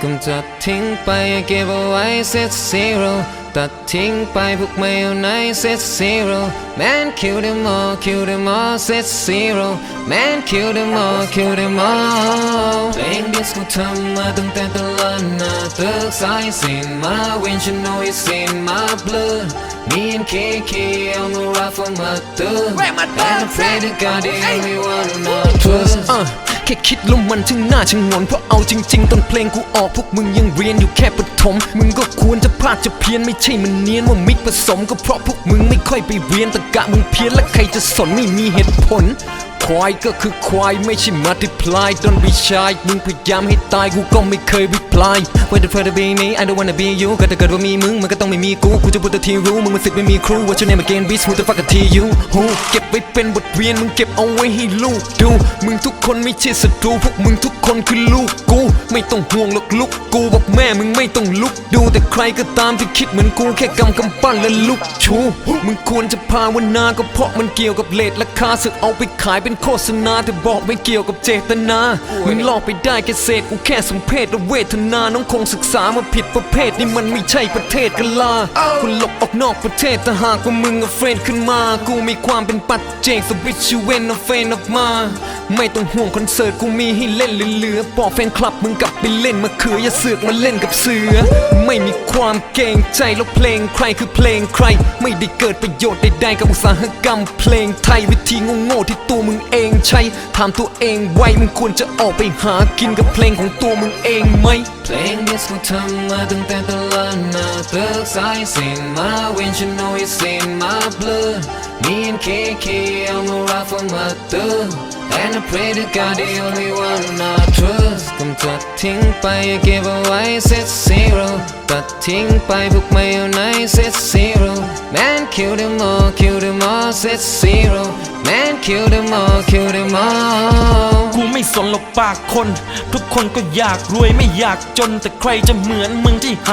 ำจัดทิ้งไปเก็บเอาไว้ set zero ตัดทิ้งไปพวกไม่เอาไหน set zero man kill them all kill them all set zero man kill them all kill them all เพลงดิสกูทำมาตั้งแต่ตะลันนาตึกสายสินมา when you know you seen my blood Me and KK on the ride for my thug and I pray to God the only one who not trust อะแค่คิดแล้วมันช่างน่าชงนเพราะเอาจริง ๆ ตอนเพลงกูออกพวกมึงยังเรียนอยู่แค่ประถมมึงก็ควรจะพลาดจะเพี้ยนไม่ใช่มันเนียนว่ามิกผสมก็เพราะพวกมึงไม่ค่อยไปเรียนแต่กะมึงเพี้ยนและใครจะสนไม่มีเหตุผล ควายก็คือควายไม่ใช่ multiply don't be shy มึงพยายามให้ตายกูก็ไม่เคย reply Where the fuck to be me I don't wanna be you ก็ถ้าเกิดว่ามีมึงมันก็ต้องไม่มีกูกูจะพูดแต่ที่รู้มึงมันสิทธิ์ไม่มีครู What's your name again bitch who the fuck are you who เก็บไว้เป็นบทเรียนมึงเก็บเอาไว้ให้ลูกดู มึงทุกคนไม่ใช่ศัตรูพวกมึงทุกคนคือลูกกู ไม่ต้องห่วงหรอกลูกกูบอกแม่มึงไม่ต้องลุกดูแต่ใครก็ตามที่คิดเหมือนกูแค่กำกำปั้นและลุกชูมึงควรจะภาวนาก็เพราะมันเกี่ยวกับเลทราคาสึกเอาไปขายเป็นโฆษณาแต่บอกไม่เกี่ยวกับเจตนา มึงหลอกไปได้แค่เศษกูแค่สมเพศและเวทนา น้องคงศึกษามาผิดประเภทนี่มันไม่ใช่ประเทศกันลาคุณหลบออกนอกประเทศถ้าหากว่ามึงเอาเฟรนขึ้นมา กูมีความเป็นปัจเจกสวิตชูเวนเอาเฟนออกมา ไม่ต้องห่วงคอนเสิร์ตกูมีให้เล่นเหลือๆบอกแฟนคลับมึงกลับไปเล่นมาเขืออย่าเสือกมาเล่นกับเสือ ไม่มีความเกรงใจแล้วเพลงใครคือเพลงใคร ไม่ได้เกิดประโยชน์ใดๆกับอุตสาหกรรม เพลงไทยวิธีโง่ๆที่ตัวมึงเองใช้ถามตัวเองไว้มึงควรจะออกไปหากินกับเพลงของตัวมึงเองไหมเพลงดิสกูทำมาตั้งแต่ตะลันนาเตึกสายสินมา when you know you seen my blood me and KK on the ride for my thug and I pray to God the only one who not trust กำจัดทิ้งไปเก็บเอาไว้ set zero ตัดทิ้งไปพวกไม่เอาไหน set zero man kill them all kill them all set zero man kill them all kill them all กูไม่สนหรอกปากคน ทุกคนก็อยากรวยไม่อยากจนแต่ใครจะเหมือนมึงที่